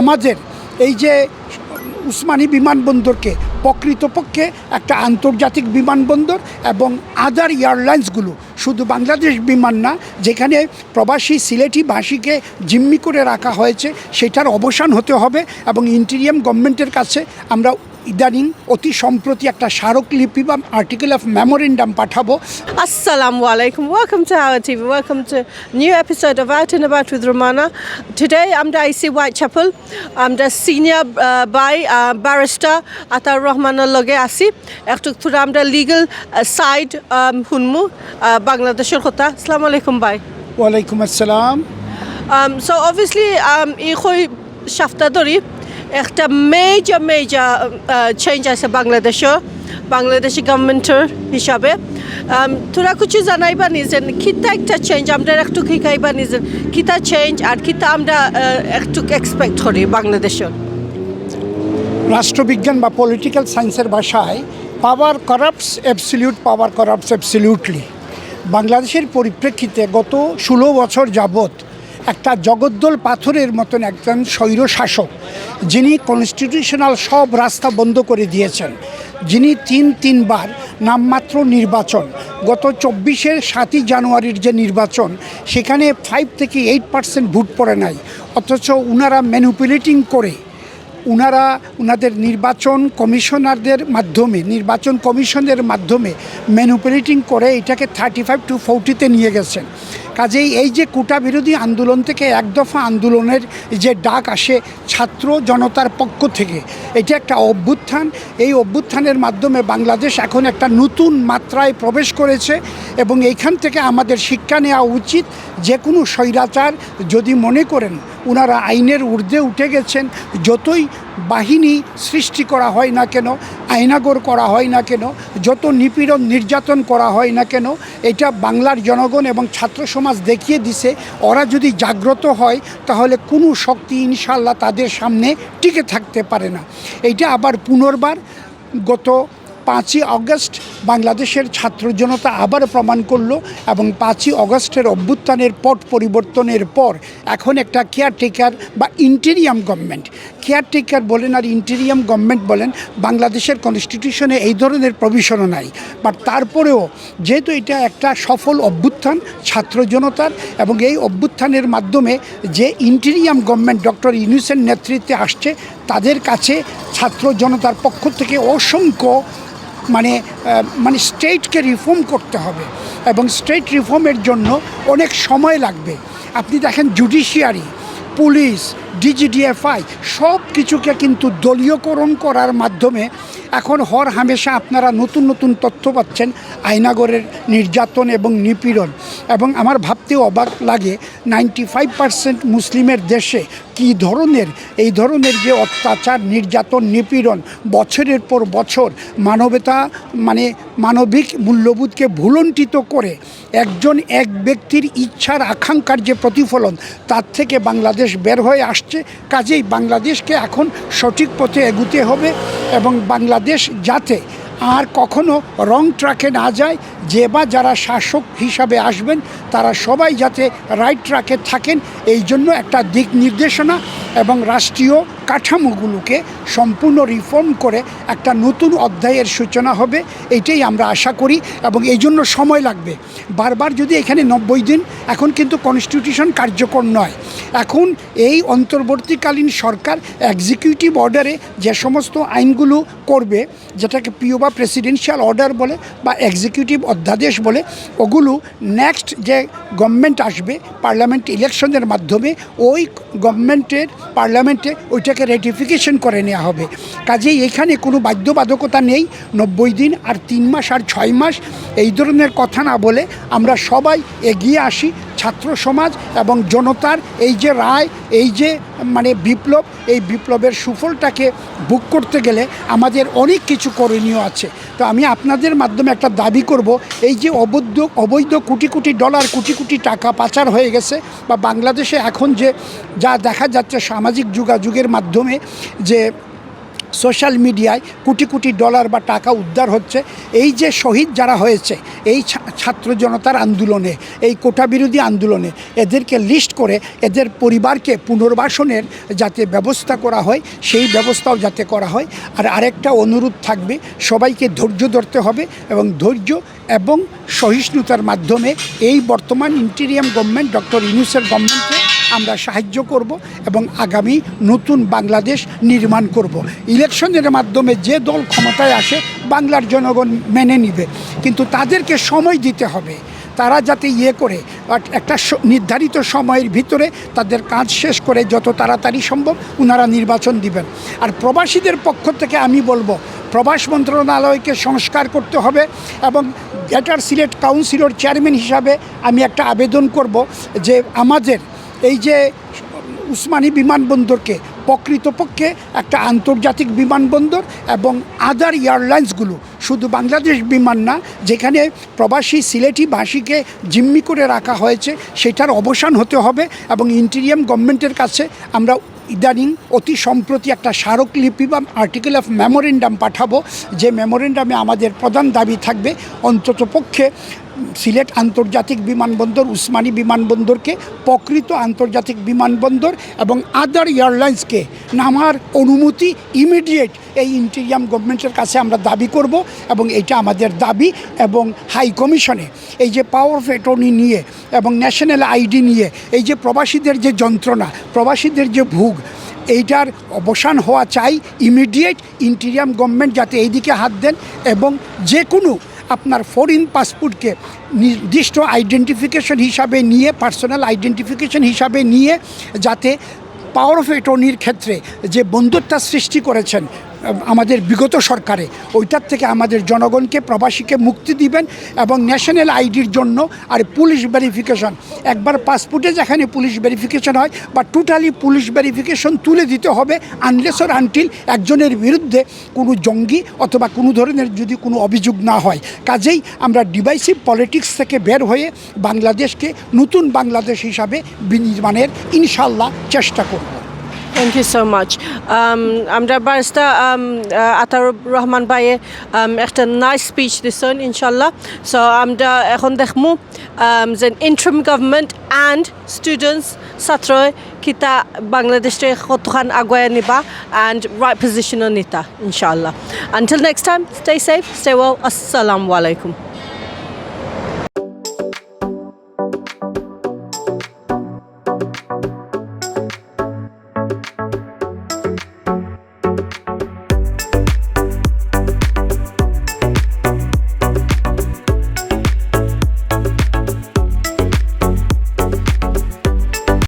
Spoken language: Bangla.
আমাদের এই যে উসমানী বিমানবন্দরকে প্রকৃতপক্ষে একটা আন্তর্জাতিক বিমানবন্দর এবং আদার এয়ারলাইন্সগুলো শুধু বাংলাদেশ বিমান না, যেখানে প্রবাসী সিলেটি ভাষীকে জিম্মি করে রাখা হয়েছে, সেটার অবসান হতে হবে এবং ইন্টিরিয়াম গভর্নমেন্টের কাছে আমরা ইদানিং অতি সম্প্রতি একটা স্মারক লিপি বা আর্টিকেল অফ মেমোরেন্ডাম পাঠাবো। আসসালাম আলাইকুম। Welcome to our TV welcome to new episode of out in about with Romana today আমরা আইসি হোয়াইট চ্যাপল আমরা সিনিয়র বাই ব্যারিস্টার আতার রহমানের লগে আসি একটু থ্রু আমরা লিগাল সাইড শুনমু বাংলাদেশের কথা আসসালাম আলাইকুম বাই ওয়ালাইকুম আসসালাম সো অবভিয়াসলি এই সাপ্তাহ ধরি একটা মেজর মেজর চেঞ্জ আছে বাংলাদেশও বাংলাদেশি গভর্নমেন্টের হিসাবে। Um, তোরা কিছু জানাইবা নিজেন কিতা একটা চেঞ্জ আমরা একটু শিকাইবা নিজেন কিতা চেঞ্জ আর কিতা আমরা uh, একটু এক্সপেক্ট করি বাংলাদেশের রাষ্ট্রবিজ্ঞান বা পলিটিক্যাল সায়েন্সের ভাষায় পাওয়ার করাপস অ্যাবসলিউট পাওয়ার করাপস অ্যাবসলিউটলি বাংলাদেশের পরিপ্রেক্ষিতে গত ষোলো বছর যাবৎ একটা জগদ্দল পাথরের মতন একজন স্বৈর শাসক, যিনি কনস্টিটিউশনাল সব রাস্তা বন্ধ করে দিয়েছেন। যিনি তিন তিনবার নামমাত্র নির্বাচন, গত চব্বিশের সাতই জানুয়ারির যে নির্বাচন, সেখানে ফাইভ থেকে এইট পার্সেন্ট ভোট পড়ে নাই। অথচ উনারা ম্যানুপুলেটিং করে, উনারা উনাদের নির্বাচন কমিশনারদের মাধ্যমে, নির্বাচন কমিশনের মাধ্যমে ম্যানুপুলেটিং করে এটাকে থার্টি ফাইভ টু ফোরটিতে নিয়ে গেছেন। কাজেই এই যে কোটা বিরোধী আন্দোলন থেকে এক দফা আন্দোলনের যে ডাক আসে ছাত্র জনতার পক্ষ থেকে, এটা একটা অভ্যুত্থান। এই অভ্যুত্থানের মাধ্যমে বাংলাদেশ এখন একটা নতুন মাত্রায় প্রবেশ করেছে এবং এইখান থেকে আমাদের শিক্ষা নেওয়া উচিত। যে কোনো স্বৈরাচার যদি মনে করেন ওনারা আইনের ঊর্ধ্বে উঠে গেছেন, যতই বাহিনী সৃষ্টি করা হয় না কেন, আইনাগর করা হয় না কেন, যত নিপীড়ন নির্যাতন করা হয় না কেন, এটা বাংলার জনগণ এবং ছাত্র সমাজ দেখিয়ে দিছে। ওরা যদি জাগ্রত হয়, তাহলে কোনো শক্তি ইনশাল্লাহ তাদের সামনে টিকে থাকতে পারে না। এইটা আবার পুনর্বার গত পাঁচই অগস্ট বাংলাদেশের ছাত্র জনতা আবার প্রমাণ করল এবং পাঁচই অগস্টের অভ্যুত্থানের পট পরিবর্তনের পর এখন একটা কেয়ারটেকার বা ইন্টেরিয়াম গভর্নমেন্ট কেয়ারটেকার বলেন আর ইন্টেরিয়াম গভর্নমেন্ট বলেন, বাংলাদেশের কনস্টিটিউশনে এই ধরনের প্রভিশনও নাই। বাট তারপরেও যেহেতু এটা একটা সফল অভ্যুত্থান ছাত্র জনতার এবং এই অভ্যুত্থানের মাধ্যমে যে ইন্টেরিয়াম গভর্নমেন্ট ডক্টর ইউনুসের নেতৃত্বে আসছে, তাদের কাছে ছাত্র জনতার পক্ষ থেকে অসংখ্য মানে মানে স্টেটকে রিফর্ম করতে হবে এবং স্টেট রিফর্মের জন্য অনেক সময় লাগবে। আপনি দেখেন জুডিশিয়ারি পুলিশ ডিজিডিএফআই সব কিছুকে কিন্তু দলীয়করণ করার মাধ্যমে এখন হর হামেশা আপনারা নতুন নতুন তথ্য পাচ্ছেন আইনাগরের নির্যাতন এবং নিপীড়ন। এবং আমার ভাবতে অবাক লাগে নাইনটি ফাইভ পার্সেন্ট মুসলিমের দেশে কি ধরনের, এই ধরনের যে অত্যাচার, নির্যাতন, নিপীড়ন বছরের পর বছর মানবতা মানে মানবিক মূল্যবোধকে ভুলণ্ঠিত করে একজন এক ব্যক্তির ইচ্ছার আকাঙ্ক্ষার যে প্রতিফলন, তার থেকে বাংলাদেশ বের হয়ে আসছে, কাজেই বাংলাদেশকে এখন সঠিক পথে এগুতে হবে এবং বাংলাদেশ যাতে আর কখনো রং ট্রাকে না যায়, যে বা যারা শাসক হিসাবে আসবেন, তারা সবাই যাতে রাইট ট্রাকে থাকেন, এই জন্য একটা দিক নির্দেশনা এবং রাষ্ট্রীয় কাঠামোগুলোকে সম্পূর্ণ রিফর্ম করে একটা নতুন অধ্যায়ের সূচনা হবে, এটাই আমরা আশা করি এবং এই জন্য সময় লাগবে। বারবার যদি এখানে নব্বই দিন, এখন কিন্তু কনস্টিটিউশন কার্যকর নয়। এখন এই অন্তর্বর্তীকালীন সরকার এক্সিকিউটিভ অর্ডারে যে সমস্ত আইনগুলো করবে, যেটাকে পিও বা প্রেসিডেন্সিয়াল অর্ডার বলে বা এক্সিকিউটিভ অধ্যাদেশ বলে, ওগুলো নেক্সট যে গভর্নমেন্ট আসবে পার্লামেন্ট ইলেকশনের মাধ্যমে, ওই গভর্নমেন্টের পার্লামেন্টে ওইটাকে রেটিফিকেশন করে নেওয়া হবে। কাজেই এখানে কোনো বাধ্যবাধকতা নেই, নব্বই দিন আর তিন মাস আর ছয় মাস, এই ধরনের কথা না বলে আমরা সবাই এগিয়ে আসি। ছাত্র সমাজ এবং জনতার এই যে রায়, এই যে মানে বিপ্লব, এই বিপ্লবের সুফলটাকে বুক করতে গেলে আমাদের অনেক কিছু করণীয় আছে। তো আমি আপনাদের মাধ্যমে একটা দাবি করব, এই যে অবৈধ অবৈধ কোটি কোটি ডলার, কোটি কোটি টাকা পাচার হয়ে গেছে বা বাংলাদেশে এখন যে যা দেখা যাচ্ছে সামাজিক যোগাযোগের মাধ্যমে যে সোশ্যাল মিডিয়ায় কোটি কোটি ডলার বা টাকা উদ্ধার হচ্ছে। এই যে শহীদ যারা হয়েছে, এই ছাত্র জনতার আন্দোলনে, এই কোটা বিরোধী আন্দোলনে, এদেরকে লিস্ট করে এদের পরিবারকে পুনর্বাসনের যাতে ব্যবস্থা করা হয়, সেই ব্যবস্থাও যাতে করা হয়। আর আরেকটা অনুরোধ থাকবে, সবাইকে ধৈর্য ধরতে হবে এবং ধৈর্য এবং সহিষ্ণুতার মাধ্যমে এই বর্তমান ইন্টেরিয়াম গভর্নমেন্ট ডক্টর ইউনুসের গভর্নমেন্টকে আমরা সাহায্য করব এবং আগামী নতুন বাংলাদেশ নির্মাণ করব। ইলেকশনের মাধ্যমে যে দল ক্ষমতায় আসে, বাংলার জনগণ মেনে নিবে। কিন্তু তাদেরকে সময় দিতে হবে। তারা যাতে ইয়ে করে একটা নির্ধারিত সময়ের ভিতরে তাদের কাজ শেষ করে যত তাড়াতাড়ি সম্ভব ওনারা নির্বাচন দিবেন। আর প্রবাসীদের পক্ষ থেকে আমি বলব, প্রবাস মন্ত্রণালয়কে সংস্কার করতে হবে এবং গ্রেটার সিলেট কাউন্সিলর চেয়ারম্যান হিসাবে আমি একটা আবেদন করব যে আমাদের এই যে উসমানী বিমানবন্দরকে প্রকৃতপক্ষে একটা আন্তর্জাতিক বিমানবন্দর এবং আদার এয়ারলাইন্সগুলো শুধু বাংলাদেশ বিমান না, যেখানে প্রবাসী সিলেটি ভাষীকে জিম্মি করে রাখা হয়েছে, সেটার অবসান হতে হবে এবং ইন্টেরিয়াম গভর্নমেন্টের কাছে আমরা ইদানিং অতি সম্প্রতি একটা স্মারকলিপি বা আর্টিকেল অফ মেমোরেন্ডাম পাঠাবো, যে মেমোরেন্ডামে আমাদের প্রধান দাবি থাকবে, অন্ততপক্ষে সিলেট আন্তর্জাতিক বিমানবন্দর, উসমানী বিমানবন্দরকে প্রকৃত আন্তর্জাতিক বিমানবন্দর এবং আদার এয়ারলাইন্সকে নামার অনুমতি ইমিডিয়েট এই ইন্টেরিয়াম গভর্নমেন্টের কাছে আমরা দাবি করব এবং এটা আমাদের দাবি এবং হাই কমিশনে এই যে পাওয়ার অফ অ্যাটর্নি নিয়ে এবং ন্যাশনাল আইডি নিয়ে এই যে প্রবাসীদের যে যন্ত্রণা, প্রবাসীদের যে ভোগ, এইটার অবসান হওয়া চাই ইমিডিয়েট ইন্টেরিয়াম গভর্নমেন্ট যাতে এইদিকে হাত দেন এবং যে কোনো আপনার ফরেন পাসপোর্টকে নির্দিষ্ট আইডেন্টিফিকেশন হিসাবে নিয়ে পার্সোনাল আইডেন্টিফিকেশন হিসাবে নিয়ে, যাতে পাওয়ার অফ অ্যাটর্নির ক্ষেত্রে যে বন্ধুত্ব সৃষ্টি করেছেন আমাদের বিগত সরকারে ওইটার থেকে আমাদের জনগণকে, প্রবাসীকে মুক্তি দিবেন এবং ন্যাশনাল আইডির জন্য আর পুলিশ ভেরিফিকেশন। একবার পাসপোর্টে যেখানে পুলিশ ভেরিফিকেশন হয় বা টোটালি পুলিশ ভেরিফিকেশন তুলে দিতে হবে আনলেস অর আনটিল একজনের বিরুদ্ধে কোনো জঙ্গি অথবা কোনো ধরনের যদি কোনো অভিযোগ না হয়। কাজেই আমরা ডিভাইসিভ পলিটিক্স থেকে বের হয়ে বাংলাদেশকে নতুন বাংলাদেশ হিসাবে বিনির্মাণের ইনশাল্লাহ চেষ্টা করব। থ্যাংক ইউ সো মাচ আমরা বারিস্তা আতারুর রহমান ভাইয়ে um, একটা নাইস স্পিচ দিছেন ইনশাল্লাহ সো আমরা এখন দেখমু um, যে ইন্টারিম গভর্নমেন্ট অ্যান্ড স্টুডেন্টস ছাত্র কিতা বাংলাদেশে কতখান আগুৱাই নিবা অ্যান্ড রাইট পজিশনত নিতা ইনশাল্লাহ until next time stay safe stay well. Assalamu alaikum.